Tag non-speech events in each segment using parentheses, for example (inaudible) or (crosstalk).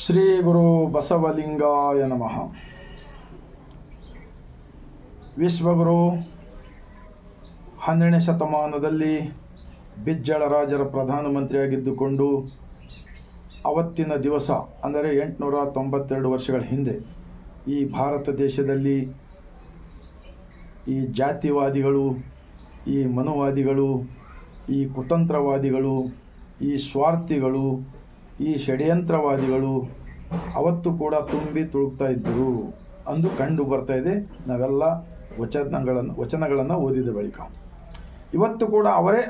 ಶ್ರೀ ಗುರು ಬಸವಲಿಂಗಾಯ ನಮಃ. ವಿಶ್ವಗುರು, ಹನ್ನೆರಡನೇ ಶತಮಾನದಲ್ಲಿ ಬಿಜ್ಜಳ ರಾಜರ ಪ್ರಧಾನಮಂತ್ರಿಯಾಗಿದ್ದುಕೊಂಡು ಅವತ್ತಿನ ದಿವಸ, ಅಂದರೆ ಎಂಟುನೂರ ತೊಂಬತ್ತೆರಡು ವರ್ಷಗಳ ಹಿಂದೆ, ಈ ಭಾರತ ದೇಶದಲ್ಲಿ ಈ ಜಾತಿವಾದಿಗಳು, ಈ ಮನುವಾದಿಗಳು, ಈ ಕುತಂತ್ರವಾದಿಗಳು, ಈ ಸ್ವಾರ್ಥಿಗಳು ಈ ಷಡ್ಯಂತ್ರವಾದಿಗಳು ಅವತ್ತು ಕೂಡ ತುಂಬಿ ತುಳುಕ್ತಾ ಇದ್ದರು ಅಂದು ಕಂಡು ಬರ್ತಾ ಇದೆ. ನಾವೆಲ್ಲ ವಚನಗಳನ್ನು ವಚನಗಳನ್ನು ಓದಿದ ಬಳಿಕ. ಇವತ್ತು ಕೂಡ ಅವರೇ,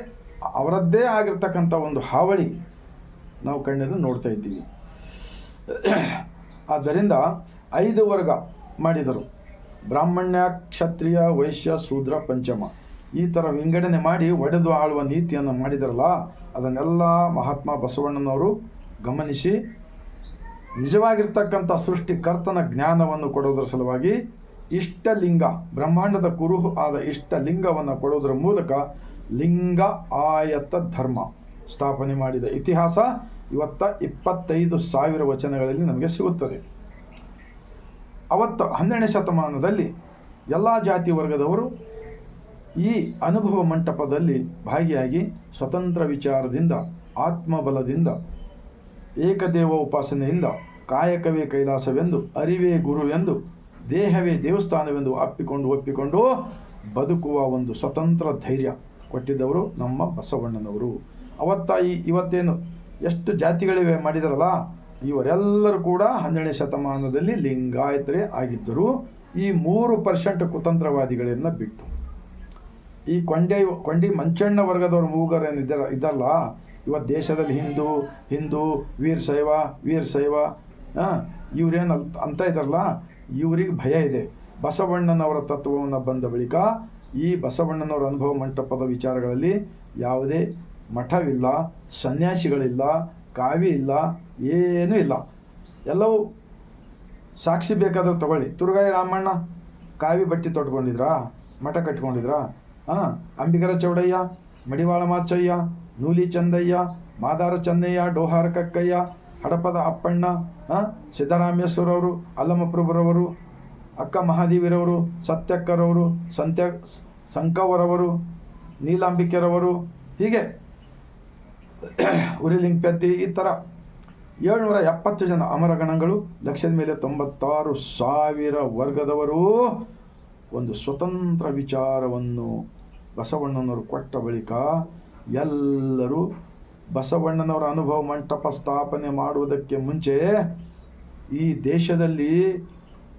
ಅವರದ್ದೇ ಆಗಿರ್ತಕ್ಕಂಥ ಒಂದು ಹಾವಳಿ ನಾವು ಕಣ್ಣನ್ನು ನೋಡ್ತಾ ಇದ್ದೀವಿ. ಆದ್ದರಿಂದ ಐದು ವರ್ಗ ಮಾಡಿದರು. ಬ್ರಾಹ್ಮಣ್ಯ, ಕ್ಷತ್ರಿಯ, ವೈಶ್ಯ, ಶೂದ್ರ, ಪಂಚಮ. ಈ ಥರ ವಿಂಗಡಣೆ ಮಾಡಿ ಒಡೆದು ಆಳುವ ನೀತಿಯನ್ನು ಮಾಡಿದರಲ್ಲ, ಅದನ್ನೆಲ್ಲ ಮಹಾತ್ಮ ಬಸವಣ್ಣನವರು ಗಮನಿಸಿ, ನಿಜವಾಗಿರ್ತಕ್ಕಂಥ ಸೃಷ್ಟಿಕರ್ತನ ಜ್ಞಾನವನ್ನು ಕೊಡೋದರ ಸಲುವಾಗಿ ಇಷ್ಟಲಿಂಗ, ಬ್ರಹ್ಮಾಂಡದ ಕುರುಹು ಆದ ಇಷ್ಟಲಿಂಗವನ್ನು ಕೊಡೋದರ ಮೂಲಕ ಲಿಂಗ ಆಯತ ಧರ್ಮ ಸ್ಥಾಪನೆ ಮಾಡಿದ ಇತಿಹಾಸ ಇವತ್ತ ಇಪ್ಪತ್ತೈದು ಸಾವಿರ ವಚನಗಳಲ್ಲಿ ನಮಗೆ ಸಿಗುತ್ತದೆ. ಅವತ್ತು ಹನ್ನೆರಡನೇ ಶತಮಾನದಲ್ಲಿ ಎಲ್ಲ ಜಾತಿ ವರ್ಗದವರು ಈ ಅನುಭವ ಮಂಟಪದಲ್ಲಿ ಭಾಗಿಯಾಗಿ ಸ್ವತಂತ್ರ ವಿಚಾರದಿಂದ, ಆತ್ಮಬಲದಿಂದ ಏಕದೇವ ಉಪಾಸನೆಯಿಂದ ಕಾಯಕವೇ ಕೈಲಾಸವೆಂದು, ಅರಿವೇ ಗುರು ಎಂದು, ದೇಹವೇ ದೇವಸ್ಥಾನವೆಂದು ಅಪ್ಪಿಕೊಂಡು ಒಪ್ಪಿಕೊಂಡು ಬದುಕುವ ಒಂದು ಸ್ವತಂತ್ರ ಧೈರ್ಯ ಕೊಟ್ಟಿದ್ದವರು ನಮ್ಮ ಬಸವಣ್ಣನವರು. ಅವತ್ತ ಈ ಇವತ್ತೇನು ಎಷ್ಟು ಜಾತಿಗಳಿವೆ ಮಾಡಿದರಲ್ಲ, ಇವರೆಲ್ಲರೂ ಕೂಡ ಹನ್ನೆರಡನೇ ಶತಮಾನದಲ್ಲಿ ಲಿಂಗಾಯತರೇ ಆಗಿದ್ದರು. ಈ ಮೂರು ಪರ್ಸೆಂಟ್ ಕುತಂತ್ರವಾದಿಗಳನ್ನು ಬಿಟ್ಟು. ಈ ಕೊಂಡೆ, ಕೊಂಡಿ ಮಂಚಣ್ಣ ವರ್ಗದವರು ಮೂಗರೇನು ಇದ್ದಾರ, ಇದ್ದಾರಲ್ಲ ಇವತ್ತು ದೇಶದಲ್ಲಿ ಹಿಂದೂ ಹಿಂದೂ, ವೀರ್ ಶೈವ ವೀರ್ ಶೈವ ಇವ್ರೇನು ಅಂತ ಇದ್ದಾರಲ್ಲ ಇವ್ರಿಗೆ ಭಯ ಇದೆ. ಬಸವಣ್ಣನವರ ತತ್ವವನ್ನು ಬಂದ ಬಳಿಕ ಈ ಬಸವಣ್ಣನವರ ಅನುಭವ ಮಂಟಪದ ವಿಚಾರಗಳಲ್ಲಿ ಯಾವುದೇ ಮಠವಿಲ್ಲ, ಸನ್ಯಾಸಿಗಳಿಲ್ಲ, ಕಾವಿ ಇಲ್ಲ, ಏನೂ ಇಲ್ಲ. ಎಲ್ಲವೂ ಸಾಕ್ಷಿ ಬೇಕಾದ್ರೆ ತಗೊಳ್ಳಿ. ತುರುಗಾಯಿ ರಾಮಣ್ಣ, ಕಾವಿ ಬಟ್ಟೆ ತೊಟ್ಕೊಂಡಿದ್ರಾ? ಮಠ ಕಟ್ಕೊಂಡಿದ್ರಾ? ಹಾಂ ಅಂಬಿಗರ ಚೌಡಯ್ಯ, ಮಡಿವಾಳ ಮಾಚಯ್ಯ ನೂಲಿ ಚಂದಯ್ಯ, ಮಾದಾರ ಚಂದಯ್ಯ, ಡೋಹಾರ ಕಕ್ಕಯ್ಯ, ಹಡಪದ ಅಪ್ಪಣ್ಣ ಸಿದ್ದರಾಮೇಶ್ವರವರು, ಅಲ್ಲಮಪ್ರಭುರವರು, ಅಕ್ಕ ಮಹಾದೇವಿರವರು, ಸತ್ಯಕ್ಕರವರು, ಸಂತ್ಯ, ಸಂಕವರವರು, ನೀಲಾಂಬಿಕೆರವರು, ಹೀಗೆ ಉರಿಲಿಂಗಪೆತ್ತಿ ಈ ಥರ ಏಳ್ನೂರ ಎಪ್ಪತ್ತು ಜನ ಅಮರಗಣಗಳು ಲಕ್ಷದ ಮೇಲೆ ತೊಂಬತ್ತಾರು ಸಾವಿರ ವರ್ಗದವರು ಒಂದು ಸ್ವತಂತ್ರ ವಿಚಾರವನ್ನು ಬಸವಣ್ಣನವರು ಕೊಟ್ಟ ಬಳಿಕ ಎಲ್ಲರೂ ಬಸವಣ್ಣನವರ ಅನುಭವ ಮಂಟಪ ಸ್ಥಾಪನೆ ಮಾಡುವುದಕ್ಕೆ ಮುಂಚೆ ಈ ದೇಶದಲ್ಲಿ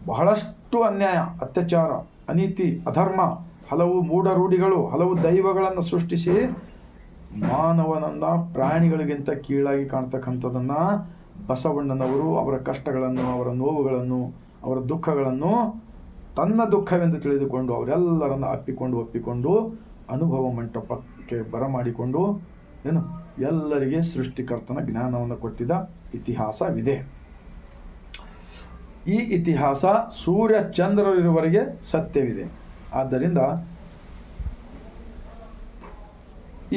ಬಹಳಷ್ಟು ಅನ್ಯಾಯ, ಅತ್ಯಾಚಾರ, ಅನೀತಿ, ಅಧರ್ಮ, ಹಲವು ಮೂಢರೂಢಿಗಳು, ಹಲವು ದೈವಗಳನ್ನು ಸೃಷ್ಟಿಸಿ ಮಾನವನನ್ನು ಪ್ರಾಣಿಗಳಿಗಿಂತ ಕೀಳಾಗಿ ಕಾಣ್ತಕ್ಕಂಥದ್ದನ್ನು ಬಸವಣ್ಣನವರು ಅವರ ಕಷ್ಟಗಳನ್ನು, ಅವರ ನೋವುಗಳನ್ನು, ಅವರ ದುಃಖಗಳನ್ನು ತನ್ನ ದುಃಖವೆಂದು ತಿಳಿದುಕೊಂಡು ಅವರೆಲ್ಲರನ್ನು ಅಪ್ಪಿಕೊಂಡು ಒಪ್ಪಿಕೊಂಡು ಅನುಭವ ಮಂಟಪಕ್ಕೆ ಬರಮಾಡಿಕೊಂಡು ಏನು? ಎಲ್ಲರಿಗೆ ಸೃಷ್ಟಿಕರ್ತನ ಜ್ಞಾನವನ್ನು ಕೊಟ್ಟಿದ್ದ ಇತಿಹಾಸವಿದೆ. ಈ ಇತಿಹಾಸ ಸೂರ್ಯ ಚಂದ್ರರಿರುವವರೆಗೆ ಸತ್ಯವಿದೆ. ಆದ್ದರಿಂದ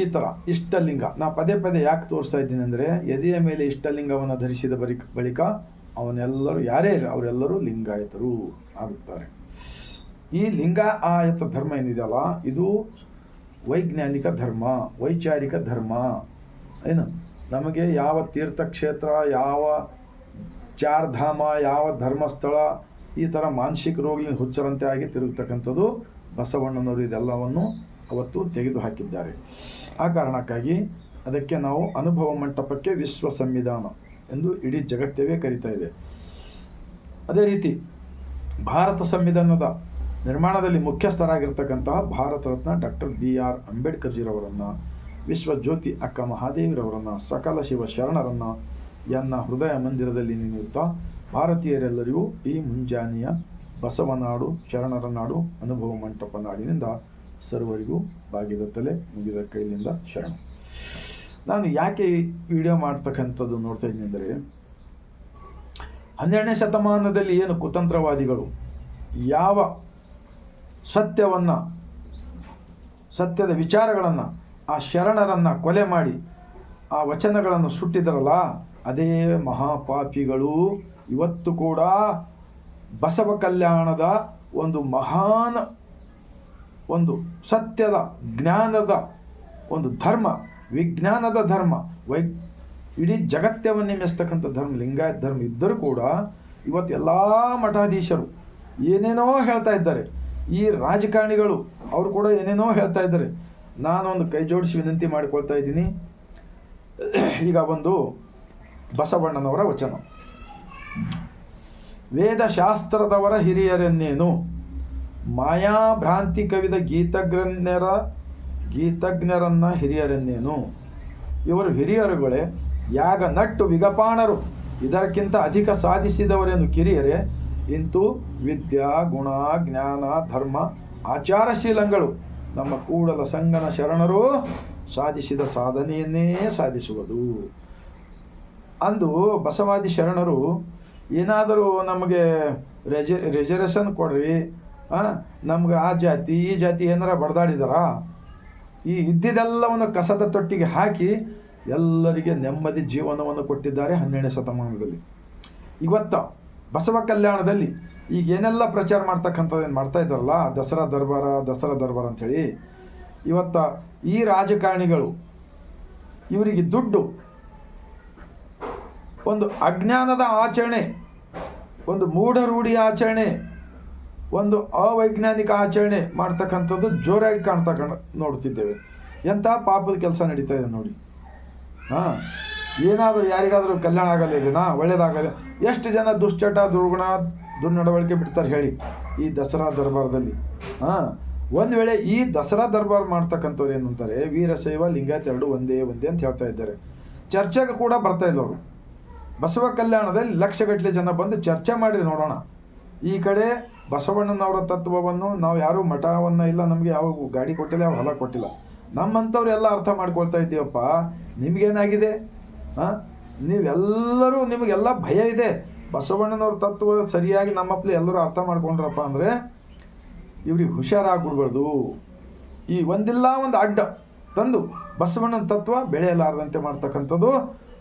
ಈ ಥರ ಇಷ್ಟಲಿಂಗ, ನಾ ಪದೇ ಪದೇ ಯಾಕೆ ತೋರಿಸ್ತಾ ಇದ್ದೀನಿ ಅಂದರೆ, ಎದೆಯ ಮೇಲೆ ಇಷ್ಟಲಿಂಗವನ್ನು ಧರಿಸಿದ ಬರಿ, ಬಳಿಕ ಅವನೆಲ್ಲರೂ ಯಾರೇ ಅವರೆಲ್ಲರೂ ಲಿಂಗಾಯತರು ಆಗುತ್ತಾರೆ. ಈ ಲಿಂಗ ಆಯತ ಧರ್ಮ ಏನಿದೆಯಲ್ಲ, ಇದು ವೈಜ್ಞಾನಿಕ ಧರ್ಮ, ವೈಚಾರಿಕ ಧರ್ಮ, ಏನು? ನಮಗೆ ಯಾವ ತೀರ್ಥಕ್ಷೇತ್ರ, ಯಾವ ಚಾರ್ಧಾಮ, ಯಾವ ಧರ್ಮಸ್ಥಳ ಈ ಥರ ಮಾನಸಿಕ ರೋಗಲಿನ ಹುಚ್ಚರಂತೆ ಆಗಿ ತಿರುಗತಕ್ಕಂಥದ್ದು ಬಸವಣ್ಣನವರು ಇದೆಲ್ಲವನ್ನು ಅವತ್ತು ತೆಗೆದು ಹಾಕಿದ್ದಾರೆ ಆ ಕಾರಣಕ್ಕಾಗಿ ಅದಕ್ಕೆ ನಾವು ಅನುಭವ ಮಂಟಪಕ್ಕೆ ವಿಶ್ವ ಸಂವಿಧಾನ ಎಂದು ಇಡೀ ಜಗತ್ತವೇ ಕರೀತಾ ಇದೆ. ಅದೇ ರೀತಿ ಭಾರತ ಸಂವಿಧಾನದ ನಿರ್ಮಾಣದಲ್ಲಿ ಮುಖ್ಯಸ್ಥರಾಗಿರ್ತಕ್ಕಂತಹ Bharat Ratna doctor B R ಅಂಬೇಡ್ಕರ್ಜಿರವರನ್ನು ವಿಶ್ವ ಜ್ಯೋತಿ ಅಕ್ಕ ಮಹಾದೇವಿರವರನ್ನು, ಸಕಲ ಶಿವ ಶರಣರನ್ನು ಎನ್ನ ಹೃದಯ ಮಂದಿರದಲ್ಲಿ ನಿಲ್ಲುತ್ತಾ ಭಾರತೀಯರೆಲ್ಲರಿಗೂ ಈ ಮುಂಜಾನೆಯ ಬಸವನಾಡು, ಶರಣರ ನಾಡು ಅನುಭವ ಮಂಟಪ ನಾಡಿನಿಂದ ಸರ್ವರಿಗೂ ಬಾಗಿದ ತಲೆ ಮುಗಿದ ಕೈಲಿಂದ ಶರಣ. ನಾನು ಯಾಕೆ ವಿಡಿಯೋ ಮಾಡ್ತಕ್ಕಂಥದ್ದು ನೋಡ್ತಾ ಇದ್ದೀನಿ ಅಂದರೆ, ಹನ್ನೆರಡನೇ ಶತಮಾನದಲ್ಲಿ ಏನು ಕುತಂತ್ರವಾದಿಗಳು ಯಾವ ಸತ್ಯವನ್ನು, ಸತ್ಯದ ವಿಚಾರಗಳನ್ನು, ಆ ಶರಣರನ್ನು ಕೊಲೆ ಮಾಡಿ, ಆ ವಚನಗಳನ್ನು ಸುಟ್ಟಿದರಲ್ಲ, ಅದೇ ಮಹಾಪಾಪಿಗಳು. ಇವತ್ತು ಕೂಡ ಬಸವ ಕಲ್ಯಾಣದ ಒಂದು ಮಹಾನ್ ಒಂದು ಸತ್ಯದ ಜ್ಞಾನದ ಒಂದು ಧರ್ಮ, ವಿಜ್ಞಾನದ ಧರ್ಮ, ವೈ ಇಡೀ ಜಗತ್ತವನ್ನೇ ಮೆಸ್ತಕ್ಕಂಥ ಧರ್ಮ, ಲಿಂಗಾಯತ ಧರ್ಮ ಇದ್ದರೂ ಕೂಡ ಇವತ್ತು ಎಲ್ಲ ಮಠಾಧೀಶರು ಏನೇನೋ ಹೇಳ್ತಾ ಇದ್ದಾರೆ. ಈ ರಾಜಕಾರಣಿಗಳು, ಅವರು ಕೂಡ ಏನೇನೋ ಹೇಳ್ತಾ ಇದ್ದಾರೆ. ನಾನೊಂದು ಕೈ ಜೋಡಿಸಿ ವಿನಂತಿ ಮಾಡಿಕೊಳ್ತಾ ಇದ್ದೀನಿ. (clears throat) ಈಗ ಒಂದು ಬಸವಣ್ಣನವರ ವಚನ. ವೇದಶಾಸ್ತ್ರದವರ ಹಿರಿಯರನ್ನೇನು? ಮಾಯಾಭ್ರಾಂತಿ ಕವಿದ ಗೀತಜ್ಞರ, ಗೀತಜ್ಞರನ್ನ ಹಿರಿಯರನ್ನೇನು? ಇವರು ಹಿರಿಯರುಗಳೇ, ಯಾಗ ನಟ್ಟು ವಿಗಪಾಣರು. ಇದಕ್ಕಿಂತ ಅಧಿಕ ಸಾಧಿಸಿದವರೇನು ಕಿರಿಯರೇ ಇಂತು ವಿದ್ಯಾ, ಗುಣ, ಜ್ಞಾನ, ಧರ್ಮ, ಆಚಾರಶೀಲಗಳು ನಮ್ಮ ಕೂಡಲ ಸಂಗನ ಶರಣರು ಸಾಧಿಸಿದ ಸಾಧನೆಯನ್ನೇ ಸಾಧಿಸುವುದು. ಅಂದು ಬಸವಾದಿ ಶರಣರು ಏನಾದರೂ ನಮಗೆ ರೆಜ ರಿಸರ್ವೇಷನ್ ಕೊಡ್ರಿ ನಮ್ಗೆ ಆ ಜಾತಿ, ಈ ಜಾತಿ ಏನಾರ ಬಡ್ದಾಡಿದಾರ? ಈ ಇದ್ದಿದ್ದೆಲ್ಲವನ್ನು ಕಸದ ತೊಟ್ಟಿಗೆ ಹಾಕಿ ಎಲ್ಲರಿಗೆ ನೆಮ್ಮದಿ ಜೀವನವನ್ನು ಕೊಟ್ಟಿದ್ದಾರೆ ಹನ್ನೆರಡನೇ ಶತಮಾನದಲ್ಲಿ. ಇವತ್ತ ಬಸವ ಕಲ್ಯಾಣದಲ್ಲಿ ಈಗ ಏನೆಲ್ಲ ಪ್ರಚಾರ ಮಾಡ್ತಕ್ಕಂಥದ್ದು ಏನು ಮಾಡ್ತಾ ಇದ್ದಾರಲ್ಲ? ದಸರಾ ದರ್ಬಾರ ದಸರಾ ದರ್ಬಾರ ಅಂಥೇಳಿ ಇವತ್ತ ಈ ರಾಜಕಾರಣಿಗಳು ಇವರಿಗೆ ದುಡ್ಡು, ಒಂದು ಅಜ್ಞಾನದ ಆಚರಣೆ, ಒಂದು ಮೂಢರೂಢಿ ಆಚರಣೆ, ಒಂದು ಅವೈಜ್ಞಾನಿಕ ಆಚರಣೆ ಮಾಡ್ತಕ್ಕಂಥದ್ದು ಜೋರಾಗಿ ಕಾಣ್ತಾ ಕಾಣ, ನೋಡ್ತಿದ್ದೇವೆ. ಎಂಥ ಪಾಪದ ಕೆಲಸ ನಡೀತಾ ಇದೆ ನೋಡಿ. ಹಾಂ. ಏನಾದರೂ ಯಾರಿಗಾದರೂ ಕಲ್ಯಾಣ ಆಗಲ್ಲ ಇದೆನಾ ಒಳ್ಳೇದಾಗಲ್ಲ ಎಷ್ಟು ಜನ ದುಶ್ಚಟ, ದುರ್ಗುಣ ದುರ್ನಡವಳಿಕೆ ಬಿಡ್ತಾರೆ ಹೇಳಿ ಈ ದಸರಾ ದರ್ಬಾರದಲ್ಲಿ. ಹಾಂ, ಒಂದು ವೇಳೆ ಈ ದಸರಾ ದರ್ಬಾರ್ ಮಾಡ್ತಕ್ಕಂಥವ್ರು ಏನಂತಾರೆ ವೀರಶೈವ ಲಿಂಗಾಯತ ಎರಡು ಒಂದೇ ಒಂದೇ ಅಂತ ಹೇಳ್ತಾ ಇದ್ದಾರೆ. ಚರ್ಚೆಗೆ ಕೂಡ ಬರ್ತಾ ಇಲ್ಲ ಅವರು. ಬಸವ ಕಲ್ಯಾಣದಲ್ಲಿ ಲಕ್ಷಗಟ್ಟಲೆ ಜನ ಬಂದು ಚರ್ಚೆ ಮಾಡಿ ನೋಡೋಣ. ಈ ಕಡೆ ಬಸವಣ್ಣನವರ ತತ್ವವನ್ನು ನಾವು ಯಾರೂ ಮಠವನ್ನು ಇಲ್ಲ, ನಮಗೆ ಯಾವ ಗಾಡಿ ಕೊಟ್ಟಿಲ್ಲ, ಯಾವ ಹೊಲ ಕೊಟ್ಟಿಲ್ಲ. ನಮ್ಮಂಥವ್ರು ಎಲ್ಲ ಅರ್ಥ ಮಾಡ್ಕೊಳ್ತಾ ಇದ್ದೀವಪ್ಪ. ನಿಮಗೇನಾಗಿದೆ? ನೀವೆಲ್ಲರೂ ನಿಮಗೆಲ್ಲ ಭಯ ಇದೆ. ಬಸವಣ್ಣನವ್ರ ತತ್ವ ಸರಿಯಾಗಿ ನಮ್ಮಪ್ಲೆ ಎಲ್ಲರೂ ಅರ್ಥ ಮಾಡ್ಕೊಂಡ್ರಪ್ಪ ಅಂದರೆ ಇವ್ರಿಗೆ ಹುಷಾರಾಗ್ಬಿಡ್ಬಾರ್ದು. ಈ ಒಂದಿಲ್ಲ ಒಂದು ಅಡ್ಡ ತಂದು ಬಸವಣ್ಣನ ತತ್ವ ಬೆಳೆಯಲಾರದಂತೆ ಮಾಡ್ತಕ್ಕಂಥದ್ದು.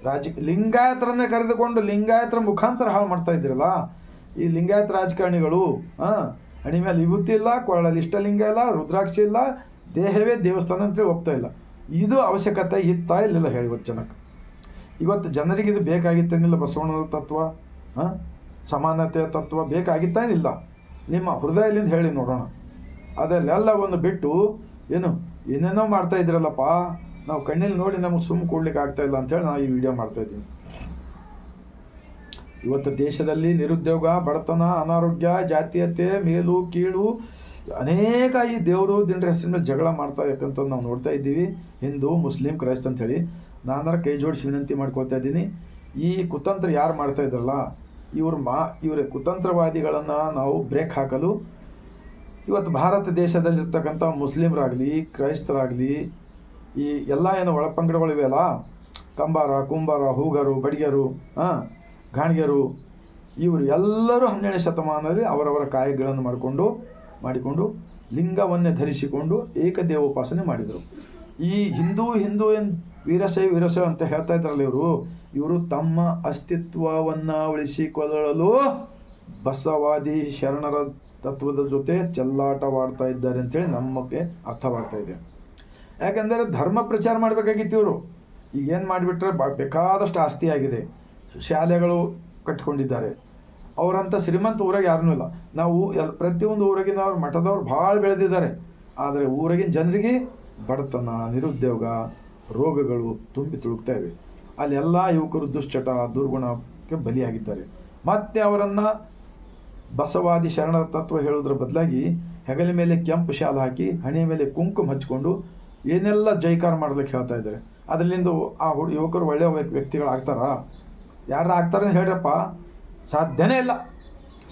ರಾಜ ಲಿಂಗಾಯತರನ್ನೇ ಕರೆದುಕೊಂಡು ಲಿಂಗಾಯತರ ಮುಖಾಂತರ ಹಾಳು ಮಾಡ್ತಾ ಇದ್ದೀರಲ್ಲ, ಈ ಲಿಂಗಾಯತ ರಾಜಕಾರಣಿಗಳು ಹಾಂ ಹಣಿ ಮೇಲೆ ವಿಭೂತಿ ಇಲ್ಲ, ಕೊರಳಲ್ಲಿ ಇಷ್ಟಲಿಂಗ ಇಲ್ಲ, ರುದ್ರಾಕ್ಷಿ ಇಲ್ಲ, ದೇಹವೇ ದೇವಸ್ಥಾನ ಅಂತೇಳಿ ಹೋಗ್ತಾ ಇಲ್ಲ. ಇದು ಅವಶ್ಯಕತೆ ಇತ್ತಾ ಇಲ್ಲ ಹೇಳಿ ಜನಕ್ಕೆ. ಇವತ್ತು ಜನರಿಗೆ ಇದು ಬೇಕಾಗಿತ್ತೇನಿಲ್ಲ ಬಸವಣ್ಣನ ತತ್ವ, ಹಾಂ? ಸಮಾನತೆಯ ತತ್ವ ಬೇಕಾಗಿತ್ತೇನಿಲ್ಲ. ನಿಮ್ಮ ಹೃದಯದಿಂದ ಹೇಳಿ ನೋಡೋಣ. ಅದಲ್ಲೆಲ್ಲ ಒಂದು ಬಿಟ್ಟು ಏನು, ಏನೇನೋ ಮಾಡ್ತಾ ಇದ್ರಲ್ಲಪ್ಪ ನಾವು ಕಣ್ಣಲ್ಲಿ ನೋಡಿ ನಮಗೆ ಸುಮ್ಮ ಕೊಡ್ಲಿಕ್ಕೆ ಆಗ್ತಾ ಇಲ್ಲ ಅಂತೇಳಿ ನಾನು ಈ ವಿಡಿಯೋ ಮಾಡ್ತಾ ಇದ್ದೀನಿ. ಇವತ್ತು ದೇಶದಲ್ಲಿ ನಿರುದ್ಯೋಗ, ಬಡತನ, ಅನಾರೋಗ್ಯ, ಜಾತೀಯತೆ, ಮೇಲು, ಕೀಳು, ಅನೇಕ ಈ ದೇವರು ದಿನ ಹೆಸರಿನ ಜಗಳ ಮಾಡ್ತಾ ಇರ್ತಕ್ಕಂಥದ್ದು ನಾವು ನೋಡ್ತಾ ಇದ್ದೀವಿ. ಹಿಂದೂ, ಮುಸ್ಲಿಂ, ಕ್ರೈಸ್ತ ಅಂತೇಳಿ ನಾನಾರ ಕೈ ಜೋಡಿಸಿ ವಿನಂತಿ ಮಾಡ್ಕೊಳ್ತಾ ಇದ್ದೀನಿ. ಈ ಕುತಂತ್ರ ಯಾರು ಮಾಡ್ತಾ ಇದ್ರಲ್ಲ, ಇವ್ರ ಮಾ, ಇವರ ಕುತಂತ್ರವಾದಿಗಳನ್ನು ನಾವು ಬ್ರೇಕ್ ಹಾಕಲು ಇವತ್ತು ಭಾರತ ದೇಶದಲ್ಲಿರ್ತಕ್ಕಂಥ ಮುಸ್ಲಿಮರಾಗಲಿ, ಕ್ರೈಸ್ತರಾಗಲಿ, ಈ ಎಲ್ಲ ಏನು ಒಳಪಂಗಡಗಳಿವೆಯಲ್ಲ ಕಂಬಾರ, ಕುಂಬಾರ, ಹೂಗರು, ಬಡಿಗರು ಹಾಂ ಗಾಣಿಗೆರು, ಇವರು ಎಲ್ಲರೂ ಹನ್ನೆರಡನೇ ಶತಮಾನದಲ್ಲಿ ಅವರವರ ಕಾಯಗಳನ್ನು ಮಾಡಿಕೊಂಡು ಮಾಡಿಕೊಂಡು, ಲಿಂಗವನ್ನೇ ಧರಿಸಿಕೊಂಡು ಏಕದೇವೋಪಾಸನೆ ಮಾಡಿದರು. ಈ ಹಿಂದೂ ಹಿಂದೂ ಏನು ವೀರಶೈವ ವೀರಶೈವ ಅಂತ ಹೇಳ್ತಾ ಇದ್ರಲ್ಲ ಇವರು. ಇವರು ತಮ್ಮ ಅಸ್ತಿತ್ವವನ್ನು ಉಳಿಸಿಕೊಳ್ಳಲು ಬಸವಾದಿ ಶರಣರ ತತ್ವದ ಜೊತೆ ಚೆಲ್ಲಾಟವಾಡ್ತಾ ಇದ್ದಾರೆ ಅಂತೇಳಿ ನಮಗೆ ಅರ್ಥವಾಗ್ತಾ ಇದೆ. ಯಾಕಂದರೆ ಧರ್ಮ ಪ್ರಚಾರ ಮಾಡಬೇಕಾಗಿತ್ತು ಇವರು. ಈಗ ಏನು ಮಾಡಿಬಿಟ್ರೆ ಬಾ, ಬೇಕಾದಷ್ಟು ಆಸ್ತಿಯಾಗಿದೆ ಶಾಲೆಗಳು ಕಟ್ಕೊಂಡಿದ್ದಾರೆ. ಅವರಂಥ ಶ್ರೀಮಂತ ಊರಾಗ ಯಾರೂ ಇಲ್ಲ. ನಾವು ಎಲ್, ಪ್ರತಿಯೊಂದು ಊರಾಗಿನವ್ರು ಮಠದವ್ರು ಭಾಳ ಬೆಳೆದಿದ್ದಾರೆ. ಆದರೆ ಊರಾಗಿನ ಜನರಿಗೆ ಬಡತನ, ನಿರುದ್ಯೋಗ ರೋಗಗಳು ತುಂಬಿ ತುಳುಕ್ತಾ ಇವೆ. ಅಲ್ಲಿ ಎಲ್ಲ ಯುವಕರು ದುಶ್ಚಟ, ದುರ್ಗುಣಕ್ಕೆ ಬಲಿಯಾಗಿದ್ದಾರೆ. ಮತ್ತೆ ಅವರನ್ನು ಬಸವಾದಿ ಶರಣರ ತತ್ವ ಹೇಳೋದ್ರ ಬದಲಾಗಿ ಹೆಗಲ ಮೇಲೆ ಕೆಂಪು ಶಾಲ ಹಾಕಿ ಹಣೆ ಮೇಲೆ ಕುಂಕುಮ ಹಚ್ಕೊಂಡು ಏನೆಲ್ಲ ಜೈಕಾರ ಮಾಡ್ಲಿಕ್ಕೆ ಹೇಳ್ತಾ ಇದ್ದಾರೆ. ಅದರಿಂದ ಆ ಹುಡು, ಯುವಕರು ಒಳ್ಳೆಯ ವ್ಯ- ವ್ಯಕ್ತಿಗಳಾಗ್ತಾರಾ? ಯಾರು ಆಗ್ತಾರೆ ಹೇಳ್ರಪ್ಪ, ಸಾಧ್ಯನೇ ಇಲ್ಲ.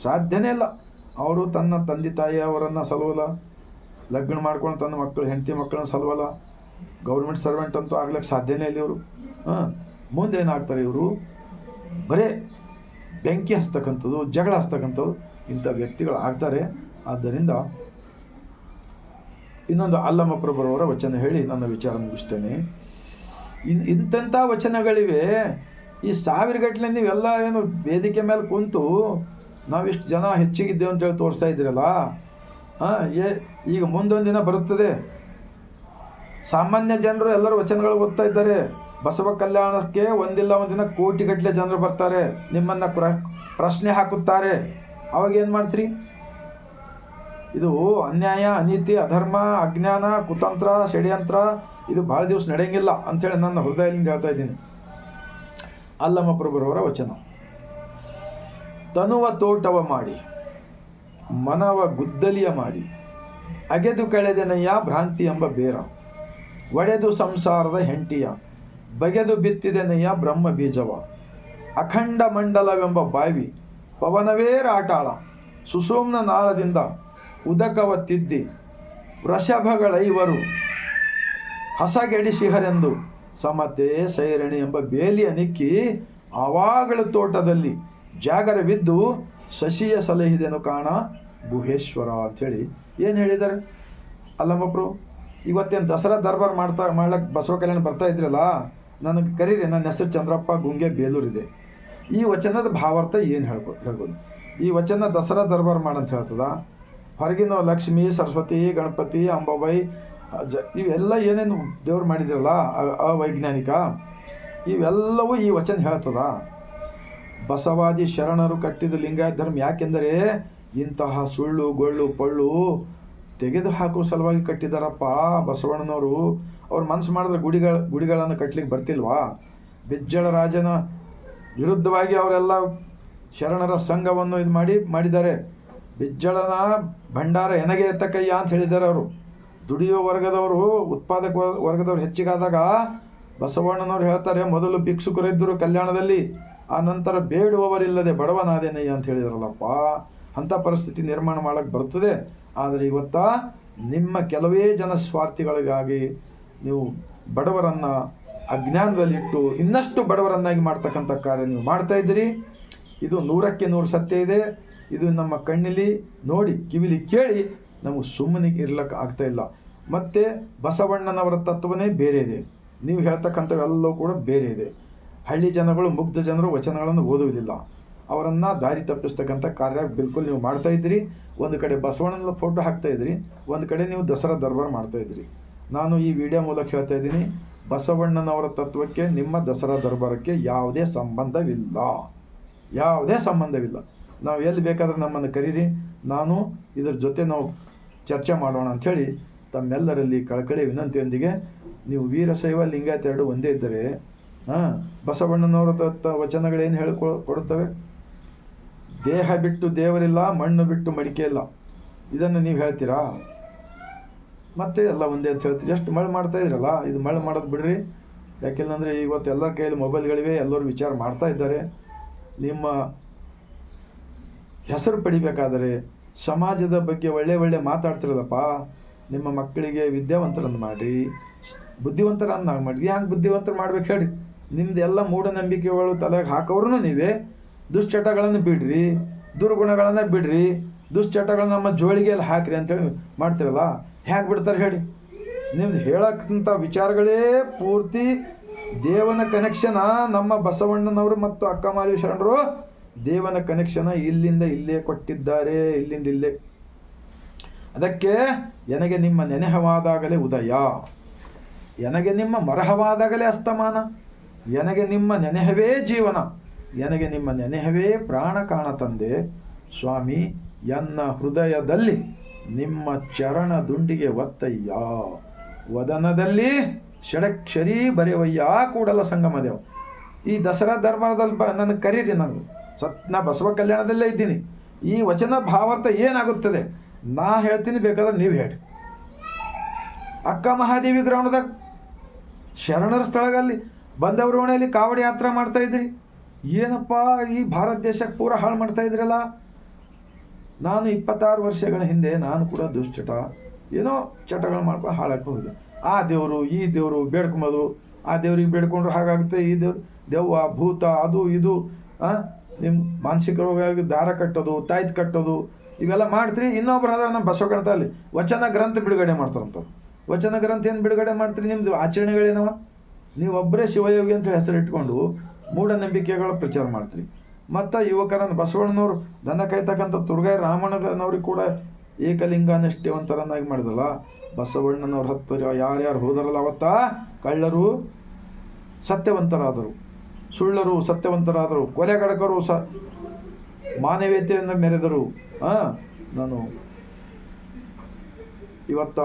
ಸಾಧ್ಯನೇ ಇಲ್ಲ. ಅವರು ತನ್ನ ತಂದೆ ತಾಯಿಯವರನ್ನು ಸಲುವಲ್ಲ. ಲಗ್ನ ಮಾಡ್ಕೊಂಡು ತನ್ನ ಮಕ್ಕಳು, ಹೆಂಡತಿ ಮಕ್ಕಳನ್ನ ಸಲುವಲ್ಲ. ಗೌರ್ಮೆಂಟ್ ಸರ್ವೆಂಟ್ ಅಂತೂ ಆಗ್ಲಿಕ್ಕೆ ಸಾಧ್ಯನೇ ಇಲ್ಲ ಇವರು. ಹಾಂ, ಮುಂದೆ ಏನಾಗ್ತಾರೆ ಇವರು? ಬರೇ ಬೆಂಕಿ ಹಚ್ತಕ್ಕಂಥದ್ದು ಜಗಳ ಹಚ್ತಕ್ಕಂಥದ್ದು ಇಂಥ ವ್ಯಕ್ತಿಗಳು ಆಗ್ತಾರೆ. ಆದ್ದರಿಂದ ಇನ್ನೊಂದು ಅಲ್ಲಮ್ಮ ಪ್ರಭುರವರ ವಚನ ಹೇಳಿ ನನ್ನ ವಿಚಾರ ಮುಗಿಸ್ತೇನೆ. ಇನ್ ಇಂತೆಂಥ ವಚನಗಳಿವೆ. ಈ ಸಾವಿರ ಗಟ್ಟಲೆ ನೀವೆಲ್ಲ ಏನು ವೇದಿಕೆ ಮೇಲೆ ಕುಂತು ನಾವಿಷ್ಟು ಜನ ಹೆಚ್ಚಿಗಿದ್ದೇವೆ ಅಂತೇಳಿ ತೋರಿಸ್ತಾ ಇದ್ದೀರಲ್ಲ? ಹಾಂ, ಏ, ಈಗ ಮುಂದೊಂದು ದಿನ ಬರುತ್ತದೆ. ಸಾಮಾನ್ಯ ಜನರು ಎಲ್ಲರೂ ವಚನಗಳು ಓದ್ತಾ ಇದ್ದಾರೆ. ಬಸವ ಕಲ್ಯಾಣಕ್ಕೆ ಒಂದಿಲ್ಲ ಒಂದಿನ ಕೋಟಿಗಟ್ಟಲೆ ಜನರು ಬರ್ತಾರೆ. ನಿಮ್ಮನ್ನು ಪ್ರ, ಪ್ರಶ್ನೆ ಹಾಕುತ್ತಾರೆ. ಅವಾಗ ಏನು ಮಾಡ್ತೀರಿ? ಇದು ಅನ್ಯಾಯ, ಅನೀತಿ, ಅಧರ್ಮ, ಅಜ್ಞಾನ, ಕುತಂತ್ರ, ಷಡ್ಯಂತ್ರ, ಇದು ಭಾಳ ದಿವಸ ನಡೆಯಂಗಿಲ್ಲ ಅಂಥೇಳಿ ನನ್ನ ಹೃದಯದಿಂದ ಹೇಳ್ತಾ ಇದ್ದೀನಿ. ಅಲ್ಲಮ್ಮ ಪ್ರಭುರವರ ವಚನ. ತನುವ ತೋಟವ ಮಾಡಿ, ಮನವ ಗುದ್ದಲಿಯ ಮಾಡಿ, ಅಗೆದು ಕಳೆದೆನಯ್ಯ ಭ್ರಾಂತಿ ಎಂಬ ಬೇರ. ಒಡೆದು ಸಂಸಾರದ ಹೆಂಟಿಯ, ಬಗೆದು ಬಿತ್ತಿದನೆಯ ಬ್ರಹ್ಮ ಬೀಜವ. ಅಖಂಡ ಮಂಡಲವೆಂಬ ಬಾವಿ, ಪವನವೇ ರಾಟಾಳ. ಸುಸೂಮ್ನ ನಾಳದಿಂದ ಉದಕವ ತಿದ್ದಿ ವೃಷಭಗಳೈವರು ಹಸಗೆಡಿಸಿಹರೆಂದು ಸಮತೆ ಸೈರಣಿ ಎಂಬ ಬೇಲಿಯ ನಿಕ್ಕಿ ಆವಾಗಳ ತೋಟದಲ್ಲಿ ಜಾಗರವಿದ್ದು ಶಶಿಯ ಸಲಹಿದೆನು ಕಾಣ ಗುಹೇಶ್ವರ ಅಂಥೇಳಿ. ಏನು ಹೇಳಿದ್ದಾರೆ? ಅಲ್ಲಮ್ಮಪ್ರು ಇವತ್ತೇನು ದಸರಾ ದರ್ಬಾರ್ ಮಾಡ್ತಾ ಮಾಡ್ಲಕ್ಕೆ ಬಸವ ಕಲ್ಯಾಣ ಬರ್ತಾ ಇದ್ರಲ್ಲ, ನನಗೆ ಕರೀರಿ ನನ್ನ ಹೆಸರು ಚಂದ್ರಪ್ಪ ಗುಂಗೆ ಬೇಲೂರಿದೆ ಈ ವಚನದ ಭಾವಾರ್ಥ ಏನು ಹೇಳ್ಕೊ, ಹೇಳ್ಬೋದು? ಈ ವಚನ ದಸರಾ ದರ್ಬಾರ್ ಮಾಡಂತ ಹೇಳ್ತದ? ಹೊರಗಿನ ಲಕ್ಷ್ಮಿ, ಸರಸ್ವತಿ, ಗಣಪತಿ ಅಂಬಾಬಾಯಿ ಜ ಇವೆಲ್ಲ ಏನೇನು ದೇವ್ರು ಮಾಡಿದ್ರಲ್ಲ ಅವೈಜ್ಞಾನಿಕ, ಇವೆಲ್ಲವೂ ಈ ವಚನ ಹೇಳ್ತದ? ಬಸವಾದಿ ಶರಣರು ಕಟ್ಟಿದ ಲಿಂಗಾಯತ ಧರ್ಮ ಯಾಕೆಂದರೆ ಇಂತಹ ಸುಳ್ಳು, ಗೊಳ್ಳು, ಪಳ್ಳು ತೆಗೆದು ಹಾಕೋ ಸಲುವಾಗಿ ಕಟ್ಟಿದಾರಪ್ಪ ಬಸವಣ್ಣನವರು. ಅವ್ರು ಮನಸ್ಸು ಮಾಡಿದ್ರೆ ಗುಡಿಗಳ, ಗುಡಿಗಳನ್ನು ಕಟ್ಟಲಿಕ್ಕೆ ಬರ್ತಿಲ್ವಾ? ಬಿಜ್ಜಳ ರಾಜನ ವಿರುದ್ಧವಾಗಿ ಅವರೆಲ್ಲ ಶರಣರ ಸಂಘವನ್ನು ಇದು ಮಾಡಿ, ಮಾಡಿದ್ದಾರೆ. ಬಿಜ್ಜಳನ ಭಂಡಾರ ಎನಗೆ ಎತ್ತಕಯ್ಯ ಅಂತ ಹೇಳಿದ್ದಾರೆ ಅವರು. ದುಡಿಯೋ ವರ್ಗದವರು, ಉತ್ಪಾದಕ ವರ್ಗದವರು ವರ್ಗದವ್ರು ಹೆಚ್ಚಿಗಾದಾಗ ಬಸವಣ್ಣನವ್ರು ಹೇಳ್ತಾರೆ, ಮೊದಲು ಭಿಕ್ಷುಕರಿದ್ದರು ಕಲ್ಯಾಣದಲ್ಲಿ, ಆ ನಂತರ ಬೇಡುವವರಿಲ್ಲದೆ ಬಡವನಾದೇನಯ್ಯ ಅಂತ ಹೇಳಿದ್ರಲ್ಲಪ್ಪ. ಅಂಥ ಪರಿಸ್ಥಿತಿ ನಿರ್ಮಾಣ ಮಾಡೋಕ್ಕೆ ಬರ್ತದೆ. ಆದರೆ ಇವತ್ತ ನಿಮ್ಮ ಕೆಲವೇ ಜನ ಸ್ವಾರ್ಥಿಗಳಿಗಾಗಿ ನೀವು ಬಡವರನ್ನು ಅಜ್ಞಾನದಲ್ಲಿಟ್ಟು ಇನ್ನಷ್ಟು ಬಡವರನ್ನಾಗಿ ಮಾಡ್ತಕ್ಕಂಥ ಕಾರ್ಯ ನೀವು ಮಾಡ್ತಾ ಇದ್ದೀರಿ. ಇದು ನೂರಕ್ಕೆ ನೂರು ಸತ್ಯ ಇದೆ. ಇದು ನಮ್ಮ ಕಣ್ಣಲ್ಲಿ ನೋಡಿ, ಕಿವಿಲಿ ಕೇಳಿ ನಮಗೆ ಸುಮ್ಮನೆ ಇರ್ಲಕ್ಕೆ ಆಗ್ತಾ ಇಲ್ಲ. ಮತ್ತು ಬಸವಣ್ಣನವರ ತತ್ವನೇ ಬೇರೆ ಇದೆ. ನೀವು ಹೇಳ್ತಕ್ಕಂಥವೆಲ್ಲವೂ ಕೂಡ ಬೇರೆ ಇದೆ. ಹಳ್ಳಿ ಜನಗಳು, ಮುಗ್ಧ ಜನರು ವಚನಗಳನ್ನು ಓದುವುದಿಲ್ಲ. ಅವರನ್ನು ದಾರಿ ತಪ್ಪಿಸ್ತಕ್ಕಂಥ ಕಾರ್ಯ ಬಿಲ್ಕುಲ್ ನೀವು ಮಾಡ್ತಾ ಇದ್ದೀರಿ. ಒಂದು ಕಡೆ ಬಸವಣ್ಣನ ಫೋಟೋ ಹಾಕ್ತಾ ಇದ್ರಿ ಒಂದು ಕಡೆ ನೀವು ದಸರಾ ದರ್ಬಾರ್ ಮಾಡ್ತಾ ಇದ್ರಿ ನಾನು ಈ ವಿಡಿಯೋ ಮೂಲಕ ಹೇಳ್ತಾ ಇದ್ದೀನಿ, ಬಸವಣ್ಣನವರ ತತ್ವಕ್ಕೆ ನಿಮ್ಮ ದಸರಾ ದರ್ಬಾರಕ್ಕೆ ಯಾವುದೇ ಸಂಬಂಧವಿಲ್ಲ. ಯಾವುದೇ ಸಂಬಂಧವಿಲ್ಲ. ನಾವು ಎಲ್ಲಿ ಬೇಕಾದರೂ ನಮ್ಮನ್ನು ಕರೀರಿ. ನಾನು ಇದರ ಜೊತೆ ನಾವು ಚರ್ಚೆ ಮಾಡೋಣ ಅಂಥೇಳಿ ತಮ್ಮೆಲ್ಲರಲ್ಲಿ ಕಳಕಳಿ ವಿನಂತಿಯೊಂದಿಗೆ ನೀವು ವೀರಶೈವ ಲಿಂಗಾಯತ ಎರಡು ಒಂದೇ ಇದ್ದರೆ, ಹಾಂ, ಬಸವಣ್ಣನವರ ತತ್ವ ವಚನಗಳೇನು ಹೇಳಿಕೊ ಕೊಡುತ್ತವೆ? ದೇಹ ಬಿಟ್ಟು ದೇವರಿಲ್ಲ, ಮಣ್ಣು ಬಿಟ್ಟು ಮಡಿಕೆ ಇಲ್ಲ. ಇದನ್ನು ನೀವು ಹೇಳ್ತೀರಾ? ಮತ್ತೆ ಎಲ್ಲ ಒಂದೇ ಅಂತ ಹೇಳ್ತೀರಿ. ಎಷ್ಟು ಮಳೆ ಮಾಡ್ತಾ ಇದ್ರಲ್ಲ ಇದು ಮಳೆ ಮಾಡೋದು ಬಿಡ್ರಿ. ಯಾಕೆಂದ್ರೆ ಇವತ್ತು ಎಲ್ಲರ ಕೈಯಲ್ಲಿ ಮೊಬೈಲ್ಗಳಿವೆ ಎಲ್ಲರೂ ವಿಚಾರ ಮಾಡ್ತಾ ಇದ್ದಾರೆ. ನಿಮ್ಮ ಹೆಸರು ಪಡಿಬೇಕಾದರೆ ಸಮಾಜದ ಬಗ್ಗೆ ಒಳ್ಳೆ ಒಳ್ಳೆ ಮಾತಾಡ್ತಿರಲ್ಲಪ್ಪ. ನಿಮ್ಮ ಮಕ್ಕಳಿಗೆ ವಿದ್ಯಾವಂತರನ್ನು ಮಾಡಿ ಬುದ್ಧಿವಂತರನ್ನ ಮಾಡಿ ಹ್ಯಾಂಗೆ ಬುದ್ಧಿವಂತರು ಮಾಡ್ಬೇಕು ಹೇಳಿ. ನಿಮ್ದು ಎಲ್ಲ ಮೂಢನಂಬಿಕೆಗಳು ತಲೆಗೆ ಹಾಕೋರು ನೀವೇ. ದುಶ್ಚಟಗಳನ್ನು ಬಿಡ್ರಿ, ದುರ್ಗುಣಗಳನ್ನು ಬಿಡ್ರಿ, ದುಶ್ಚಟಗಳನ್ನ ನಮ್ಮ ಜೋಳಿಗೆಯಲ್ಲಿ ಹಾಕ್ರಿ ಅಂತೇಳಿ ಮಾಡ್ತಿರಲ್ಲ ಹೇಗೆ ಬಿಡ್ತಾರೆ ಹೇಳಿ. ನಿಮ್ದು ಹೇಳಕ್ಕಂಥ ವಿಚಾರಗಳೇ ಪೂರ್ತಿ ದೇವನ ಕನೆಕ್ಷನ ನಮ್ಮ ಬಸವಣ್ಣನವರು ಮತ್ತು ಅಕ್ಕ ಮಾದೇಶ್ವರಣರು ದೇವನ ಕನೆಕ್ಷನ ಇಲ್ಲಿಂದ ಇಲ್ಲೇ ಕೊಟ್ಟಿದ್ದಾರೆ, ಇಲ್ಲಿಂದ ಇಲ್ಲೇ. ಅದಕ್ಕೆ ನನಗೆ ನಿಮ್ಮ ನೆನೆಹವಾದಾಗಲೇ ಉದಯ ನನಗೆ ನಿಮ್ಮ ಮರಹವಾದಾಗಲೇ ಅಸ್ತಮಾನ ನನಗೆ ನಿಮ್ಮ ನೆನೆಹವೇ ಜೀವನ. ನನಗೆ ನಿಮ್ಮ ನೆನೆಹವೇ ಪ್ರಾಣ ಕಾಣ ತಂದೆ. ಸ್ವಾಮಿ, ಎನ್ನ ಹೃದಯದಲ್ಲಿ ನಿಮ್ಮ ಚರಣ ದುಂಡಿಗೆ ಒತ್ತಯ್ಯ. ವದನದಲ್ಲಿ ಷಡಕ್ಷರಿ ಬರೆಯವಯ್ಯ ಕೂಡಲ ಸಂಗಮ ದೇವ ಈ ದಸರಾ ದರ್ಬಾರದಲ್ಲಿ ಬ ನನಗೆ ಕರೀರಿ ನಾನು. ಸತ್ ನಾ ಬಸವ ಕಲ್ಯಾಣದಲ್ಲೇ ಇದ್ದೀನಿ. ಈ ವಚನ ಭಾವಾರ್ಥ ಏನಾಗುತ್ತದೆ? ನಾ ಹೇಳ್ತೀನಿ, ಬೇಕಾದ್ರೆ ನೀವು ಹೇಳಿ ಅಕ್ಕ ಮಹಾದೇವಿ ಗ್ರೌಂಡ್ದಾಗ ಶರಣರ ಸ್ಥಳದಲ್ಲಿ ಬಂದವರ ಓಣೆಯಲ್ಲಿ ಕಾವಡಿ ಯಾತ್ರೆ ಮಾಡ್ತಾ ಇದ್ರಿ. ಏನಪ್ಪ ಈ ಭಾರತ ದೇಶಕ್ಕೆ ಪೂರ ಹಾಳು ಮಾಡ್ತಾ ಇದ್ರಲ್ಲ? ನಾನು ಇಪ್ಪತ್ತಾರು ವರ್ಷಗಳ ಹಿಂದೆ ನಾನು ಕೂಡ ದುಶ್ಚಟ. ಏನೋ ಚಟಗಳು ಮಾಡ್ಕೊಂಡು ಹಾಳಾಗಿ ಆ ದೇವರು, ಈ ದೇವರು ಬೇಡ್ಕೊಂಬೋದು. ಆ ದೇವ್ರಿಗೆ ಬೇಡ್ಕೊಂಡ್ರೆ ಹಾಗಾಗುತ್ತೆ. ಈ ದೇವ್ರು ದೆವ್ವ, ಭೂತ, ಅದು ಇದು ನಿಮ್ಮ ಮಾನಸಿಕ ರೋಗ ದಾರ ಕಟ್ಟೋದು, ತಾಯ್ತು ಕಟ್ಟೋದು, ಇವೆಲ್ಲ ಮಾಡ್ತೀರಿ. ಇನ್ನೊಬ್ರು ಅದ್ರ ನಮ್ಮ ಬಸವಗಣತ ಅಲ್ಲಿ ವಚನ ಗ್ರಂಥ ಬಿಡುಗಡೆ ಮಾಡ್ತಾರಂತ ವಚನ ಗ್ರಂಥ ಏನು ಬಿಡುಗಡೆ ಮಾಡ್ತೀರಿ ನಿಮ್ದು ಆಚರಣೆಗಳೇನವ? ನೀವು ಒಬ್ಬರೇ ಶಿವಯೋಗಿ ಅಂತ ಹೆಸರು ಮೂಢನಂಬಿಕೆಗಳ ಪ್ರಚಾರ ಮಾಡ್ತೀರಿ. ಮತ್ತು ಯುವಕರನ್ನು ಬಸವಣ್ಣನವರು ದನ ಕಾಯ್ತಕ್ಕಂಥ ತುರ್ಗಾಯ ರಾಮಣ್ಣನವ್ರಿಗೆ ಕೂಡ ಏಕಲಿಂಗ ನಿಷ್ಠೆವಂತರನ್ನಾಗಿ ಮಾಡಿದ್ರಲ್ಲ, ಬಸವಣ್ಣನವ್ರ ಹತ್ತಿರ ಯಾರ್ಯಾರು ಹೋದರಲ್ಲ ಅವತ್ತ? ಕಳ್ಳರು, ಸತ್ಯವಂತರಾದರು, ಸುಳ್ಳರು, ಸತ್ಯವಂತರಾದರು ಕೊಲೆಗಡಕರು ಸ, ಮಾನವೀಯತೆಯನ್ನು ಮೆರೆದರು. ಹಾಂ ನಾನು ಇವತ್ತ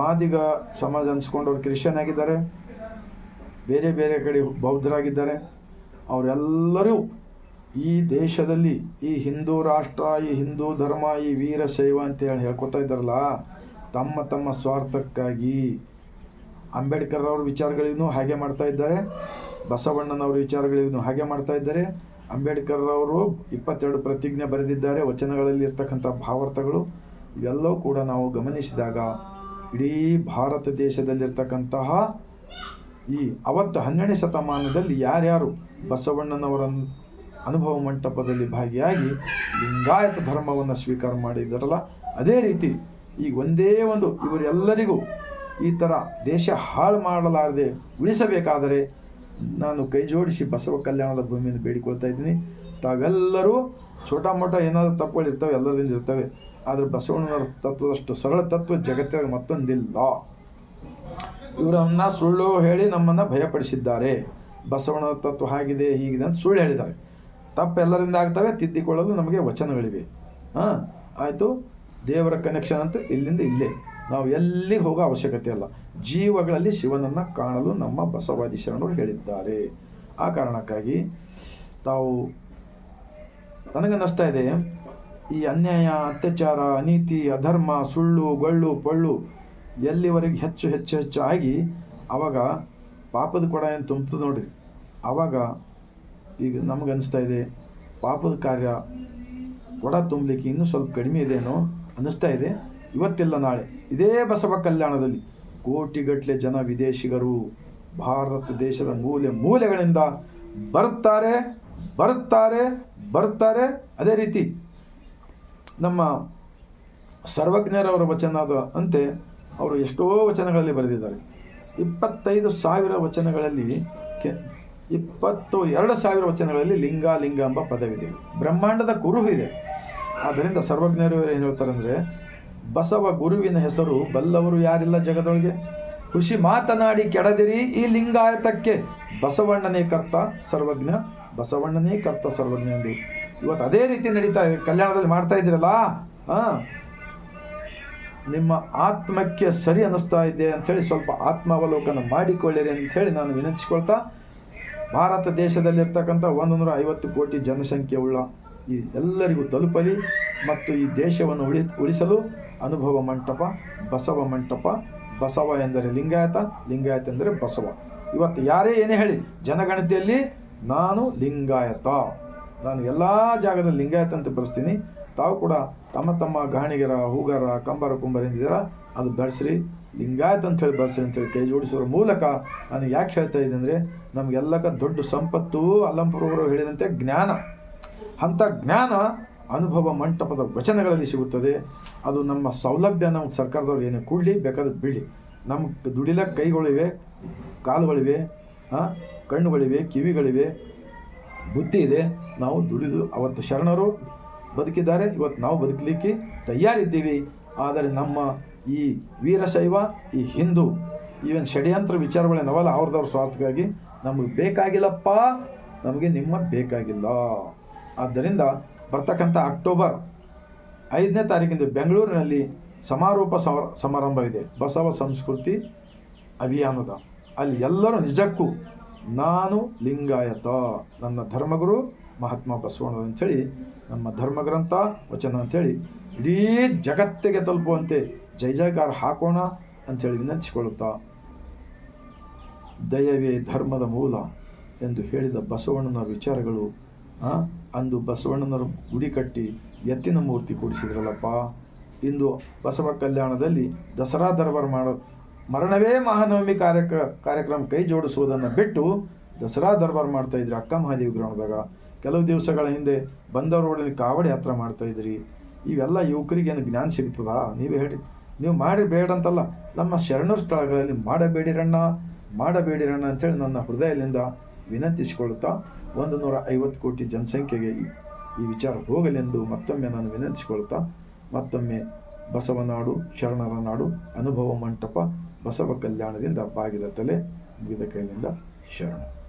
ಮಾದಿಗ ಸಮಾಜ ಅನ್ಸ್ಕೊಂಡವ್ರು ಕ್ರಿಶ್ಚಿಯನ್ ಆಗಿದ್ದಾರೆ. ಬೇರೆ ಬೇರೆ ಕಡೆ ಬೌದ್ಧರಾಗಿದ್ದಾರೆ. ಅವರೆಲ್ಲರೂ ಈ ದೇಶದಲ್ಲಿ ಈ ಹಿಂದೂ ರಾಷ್ಟ್ರ, ಈ ಹಿಂದೂ ಧರ್ಮ, ಈ ವೀರಶೈವ ಅಂತ ಹೇಳಿ ಹೇಳ್ಕೊತಾ ಇದ್ದಾರಲ್ಲ, ತಮ್ಮ ತಮ್ಮ ಸ್ವಾರ್ಥಕ್ಕಾಗಿ ಅಂಬೇಡ್ಕರ್ ಅವ್ರ ವಿಚಾರಗಳಿಗೂ ಹಾಗೆ ಮಾಡ್ತಾ ಇದ್ದಾರೆ, ಬಸವಣ್ಣನವ್ರ ವಿಚಾರಗಳಿಗೂ ಹಾಗೆ ಮಾಡ್ತಾ ಇದ್ದಾರೆ, ಅಂಬೇಡ್ಕರ್ ಅವರು ಇಪ್ಪತ್ತೆರಡು ಪ್ರತಿಜ್ಞೆ ಬರೆದಿದ್ದಾರೆ, ವಚನಗಳಲ್ಲಿ ಇರ್ತಕ್ಕಂಥ ಭಾವಾರ್ಥಗಳು, ಇವೆಲ್ಲವೂ ಕೂಡ ನಾವು ಗಮನಿಸಿದಾಗ ಇಡೀ ಭಾರತ ದೇಶದಲ್ಲಿರ್ತಕ್ಕಂತಹ ಈ ಅವತ್ತು ಹನ್ನೆರಡನೇ ಶತಮಾನದಲ್ಲಿ ಯಾರ್ಯಾರು ಬಸವಣ್ಣನವರ ಅನುಭವ ಮಂಟಪದಲ್ಲಿ ಭಾಗಿಯಾಗಿ ಲಿಂಗಾಯತ ಧರ್ಮವನ್ನು ಸ್ವೀಕಾರ ಮಾಡಿದ್ದಾರಲ್ಲ ಅದೇ ರೀತಿ ಈ ಒಂದೇ ಒಂದು ಇವರೆಲ್ಲರಿಗೂ ಈ ಥರ ದೇಶ ಹಾಳು ಮಾಡಲಾರದೆ ಉಳಿಸಬೇಕಾದರೆ ನಾನು ಕೈ ಜೋಡಿಸಿ ಬಸವ ಕಲ್ಯಾಣದ ಭೂಮಿಯನ್ನು ಬೇಡಿಕೊಳ್ತಾ ಇದ್ದೀನಿ. ತಾವೆಲ್ಲರೂ ಛೋಟ ಮೋಟ ಏನಾದರೂ ತಪ್ಪುಗಳಿರ್ತವೆ, ಎಲ್ಲರಿಂದ ಇರ್ತವೆ, ಆದರೆ ಬಸವಣ್ಣನವರ ತತ್ವದಷ್ಟು ಸರಳ ತತ್ವ ಜಗತ್ತಿನ ಮತ್ತೊಂದಿಲ್ಲ. ಇವರನ್ನ ಸುಳ್ಳು ಹೇಳಿ ನಮ್ಮನ್ನು ಭಯಪಡಿಸಿದ್ದಾರೆ. ಬಸವಣ್ಣ ತತ್ವ ಹಾಗಿದೆ, ಹೀಗಿದೆ ಅಂತ ಸುಳ್ಳು ಹೇಳಿದ್ದಾರೆ. ತಪ್ಪು ಎಲ್ಲರಿಂದ ಆಗ್ತವೆ, ತಿದ್ದಿಕೊಳ್ಳಲು ನಮಗೆ ವಚನಗಳಿವೆ. ಹಾಂ? ಆಯಿತು? ದೇವರ ಕನೆಕ್ಷನ್ ಅಂತೂ ಇಲ್ಲಿಂದ ಇಲ್ಲೇ. ನಾವು ಎಲ್ಲಿಗೆ ಹೋಗೋ ಅವಶ್ಯಕತೆ ಇಲ್ಲ. ಜೀವಗಳಲ್ಲಿ ಶಿವನನ್ನು ಕಾಣಲು ನಮ್ಮ ಬಸವಾದಿ ಶರಣರು ಹೇಳಿದ್ದಾರೆ. ಆ ಕಾರಣಕ್ಕಾಗಿ ತಾವು ನನಗನ್ನಿಸ್ತಾ ಇದೆ. ಈ ಅನ್ಯಾಯ, ಅತ್ಯಾಚಾರ, ಅನೀತಿ, ಅಧರ್ಮ, ಸುಳ್ಳು, ಗೊಳ್ಳು, ಪೊಳ್ಳು ಎಲ್ಲಿವರೆಗೆ ಹೆಚ್ಚು ಹೆಚ್ಚು ಹೆಚ್ಚು ಆಗಿ ಆವಾಗ ಪಾಪದ ಕೊಡ ಏನು ತುಂಬ್ತದೆ ನೋಡ್ರಿ. ಆವಾಗ ಈಗ ನಮ್ಗೆ ಅನಿಸ್ತಾ ಇದೆ, ಪಾಪದ ಕಾರ್ಯ ಕೊಡ ತುಂಬಲಿಕ್ಕೆ ಇನ್ನೂ ಸ್ವಲ್ಪ ಕಡಿಮೆ ಇದೆನೋ ಅನ್ನಿಸ್ತಾ ಇದೆ. ಇವತ್ತಿಲ್ಲ ನಾಳೆ. ಇದೇ ಬಸವ ಕಲ್ಯಾಣದಲ್ಲಿ ಕೋಟಿಗಟ್ಟಲೆ ಜನ ವಿದೇಶಿಗರು ಭಾರತ ದೇಶದ ಮೂಲೆ ಮೂಲೆಗಳಿಂದ ಬರ್ತಾರೆ ಬರ್ತಾರೆ ಬರ್ತಾರೆ. ಅದೇ ರೀತಿ ನಮ್ಮ ಸರ್ವಜ್ಞರವರ ವಚನದ ಅಂತೆ ಅವರು ಎಷ್ಟೋ ವಚನಗಳಲ್ಲಿ ಬರೆದಿದ್ದಾರೆ. ಇಪ್ಪತ್ತೈದು ಸಾವಿರ ವಚನಗಳಲ್ಲಿ ಕೆ, ಇಪ್ಪತ್ತು, ಎರಡು ಸಾವಿರ ವಚನಗಳಲ್ಲಿ ಲಿಂಗ ಲಿಂಗ ಎಂಬ ಪದವಿದೆ. ಬ್ರಹ್ಮಾಂಡದ ಕುರುಹು ಇದೆ. ಆದ್ದರಿಂದ ಸರ್ವಜ್ಞರು ಏನು ಹೇಳ್ತಾರೆ ಅಂದರೆ ಬಸವ ಗುರುವಿನ ಹೆಸರು ಬಲ್ಲವರು ಯಾರಿಲ್ಲ ಜಗದೊಳಗೆ. ಖುಷಿ ಮಾತನಾಡಿ ಕೆಡದಿರಿ ಈ ಲಿಂಗಾಯತಕ್ಕೆ. ಬಸವಣ್ಣನೇ ಕರ್ತ ಸರ್ವಜ್ಞ, ಬಸವಣ್ಣನೇ ಕರ್ತ ಸರ್ವಜ್ಞ ಎಂದು. ಇವತ್ತು ಅದೇ ರೀತಿ ನಡೀತಾ ಕಲ್ಯಾಣದಲ್ಲಿ ಮಾಡ್ತಾ ಇದ್ದೀರಲ್ಲ? ಹಾಂ. ನಿಮ್ಮ ಆತ್ಮಕ್ಕೆ ಸರಿ ಅನ್ನಿಸ್ತಾ ಇದೆ ಅಂಥೇಳಿ ಸ್ವಲ್ಪ ಆತ್ಮಾವಲೋಕನ ಮಾಡಿಕೊಳ್ಳಿರಿ ಅಂಥೇಳಿ ನಾನು ವಿನಂತಿಸ್ಕೊಳ್ತಾ, ಭಾರತ ದೇಶದಲ್ಲಿರ್ತಕ್ಕಂಥ ಒಂದು ನೂರ ಐವತ್ತು ಕೋಟಿ ಜನಸಂಖ್ಯೆ ಉಳ್ಳ ಈ ಎಲ್ಲರಿಗೂ ತಲುಪಲಿ ಮತ್ತು ಈ ದೇಶವನ್ನು ಉಳಿ, ಉಳಿಸಲು ಅನುಭವ ಮಂಟಪ, ಬಸವ ಮಂಟಪ, ಬಸವ ಎಂದರೆ ಲಿಂಗಾಯತ ಲಿಂಗಾಯತ ಎಂದರೆ ಬಸವ. ಇವತ್ತು ಯಾರೇ ಏನೇ ಹೇಳಿ, ಜನಗಣತಿಯಲ್ಲಿ ನಾನು ಲಿಂಗಾಯತ. ನಾನು ಎಲ್ಲ ಜಾಗದಲ್ಲಿ ಲಿಂಗಾಯತ ಅಂತ ಬರೆಸ್ತೀನಿ. ತಾವು ಕೂಡ ತಮ್ಮ ತಮ್ಮ ಗಾಣಿಗರ, ಹೂಗಾರ, ಕಂಬರ, ಕುಂಬರ ಏನಿದ್ದೀರ ಅದು ಬೆಳೆಸ್ರಿ. ಲಿಂಗಾಯತ್ ಅಂತ ಹೇಳಿ ಬೆಳೆಸ್ರಿ ಅಂತೇಳಿ ಕೈ ಜೋಡಿಸೋದ್ರ ಮೂಲಕ ನಾನು ಯಾಕೆ ಹೇಳ್ತಾ ಇದ್ದೆ ಅಂದರೆ ನಮಗೆಲ್ಲಕ್ಕ ದೊಡ್ಡ ಸಂಪತ್ತು ಅಲ್ಲಂಪುರವರು ಹೇಳಿದಂತೆ ಜ್ಞಾನ. ಅಂಥ ಜ್ಞಾನ ಅನುಭವ ಮಂಟಪದ ವಚನಗಳಲ್ಲಿ ಸಿಗುತ್ತದೆ. ಅದು ನಮ್ಮ ಸೌಲಭ್ಯ ನಮ್ಮ ಸರ್ಕಾರದವ್ರು ಏನೇ ಕೂಡಲಿ ಬೇಕಾದ್ರೆ ಬಿಡಿ ನಮ್ಗೆ ದುಡಿಲ ಕೈಗಳಿವೆ, ಕಾಲುಗಳಿವೆ ಕಣ್ಣುಗಳಿವೆ, ಕಿವಿಗಳಿವೆ, ಬುದ್ಧಿ ಇದೆ. ನಾವು ದುಡಿದು ಅವತ್ತು ಶರಣರು ಬದುಕಿದ್ದಾರೆ. ಇವತ್ತು ನಾವು ಬದುಕಲಿಕ್ಕೆ ತಯಾರಿದ್ದೀವಿ. ಆದರೆ ನಮ್ಮ ಈ ವೀರಶೈವ, ಈ ಹಿಂದೂ ಈವನ್ ಷಡ್ಯಂತ್ರ ವಿಚಾರಗಳೇನವಲ್ಲ ಅವ್ರದವ್ರ ಸ್ವಾರ್ಥಕ್ಕಾಗಿ ನಮಗೆ ಬೇಕಾಗಿಲ್ಲಪ್ಪ. ನಮಗೆ ನಿಮ್ಮ ಬೇಕಾಗಿಲ್ಲ. ಆದ್ದರಿಂದ ಬರ್ತಕ್ಕಂಥ ಅಕ್ಟೋಬರ್ ಐದನೇ ತಾರೀಕಿಂದ ಬೆಂಗಳೂರಿನಲ್ಲಿ ಸಮಾರೋಪ ಸಮಾರಂಭವಿದೆ ಸಮಾರಂಭ ಇದೆ. ಬಸವ ಸಂಸ್ಕೃತಿ ಅಭಿಯಾನದ. ಅಲ್ಲಿ ಎಲ್ಲರೂ ನಿಜಕ್ಕೂ ನಾನು ಲಿಂಗಾಯತ, ನನ್ನ ಧರ್ಮಗುರು ಮಹಾತ್ಮ ಬಸವಣ್ಣ ಅಂಥೇಳಿ ನಮ್ಮ ಧರ್ಮಗ್ರಂಥ ವಚನ ಅಂಥೇಳಿ ಇಡೀ ಜಗತ್ತಿಗೆ ತಲುಪುವಂತೆ ಜೈ ಜಯಕಾರ ಹಾಕೋಣ ಅಂಥೇಳಿ ವಿನಂತಿಸಿಕೊಳ್ಳುತ್ತಾ ದಯವೇ ಧರ್ಮದ ಮೂಲ ಎಂದು ಹೇಳಿದ ಬಸವಣ್ಣನ ವಿಚಾರಗಳು ಅಂದು ಬಸವಣ್ಣನವರು ಗುಡಿ ಕಟ್ಟಿ ಎತ್ತಿನ ಮೂರ್ತಿ ಕೂಡಿಸಿದ್ರಲ್ಲಪ್ಪ. ಇಂದು ಬಸವ ಕಲ್ಯಾಣದಲ್ಲಿ ದಸರಾ ದರ್ಬಾರ್ ಮಾಡೋ, ಮರಣವೇ ಮಹಾನವಮಿ ಕಾರ್ಯಕ್ರ ಕಾರ್ಯಕ್ರಮ ಕೈ ಜೋಡಿಸುವುದನ್ನು ಬಿಟ್ಟು ದಸರಾ ದರ್ಬಾರ್ ಮಾಡ್ತಾ ಇದ್ರೆ ಅಕ್ಕ ಮಹಾದೇವಿ ಗ್ರಾಮದಾಗ. ಕೆಲವು ದಿವಸಗಳ ಹಿಂದೆ ಬಂದವರೊಡನೆ ಕಾವಡಿ ಯಾತ್ರೆ ಮಾಡ್ತಾ ಇದ್ರಿ. ಇವೆಲ್ಲ ಯುವಕರಿಗೆ ಏನು ಜ್ಞಾನ ಸಿಗ್ತದಾ? ನೀವೇ ಹೇಳಿ. ನೀವು ಮಾಡಿ ಬೇಡ ಅಂತಲ್ಲ. ನಮ್ಮ ಶರಣರ ಸ್ಥಳಗಳಲ್ಲಿ ಮಾಡಬೇಡಿರಣ್ಣ ಮಾಡಬೇಡಿರಣ್ಣ ಅಂತೇಳಿ ನನ್ನ ಹೃದಯದಿಂದ ವಿನಂತಿಸಿಕೊಳ್ಳುತ್ತಾ ಒಂದು ನೂರ ಐವತ್ತು ಕೋಟಿ ಜನಸಂಖ್ಯೆಗೆ ಈ- ಈ ವಿಚಾರ ಹೋಗಲೆಂದು ಮತ್ತೊಮ್ಮೆ ನಾನು ವಿನಂತಿಸಿಕೊಳ್ಳುತ್ತಾ ಮತ್ತೊಮ್ಮೆ ಬಸವನಾಡು ಶರಣರ ನಾಡು ಅನುಭವ ಮಂಟಪ, ಬಸವ ಕಲ್ಯಾಣದಿಂದ ಬಾಗಿದ ತಲೆ ಮುಗಿದ ಕೈಯಿಂದ ಶರಣ.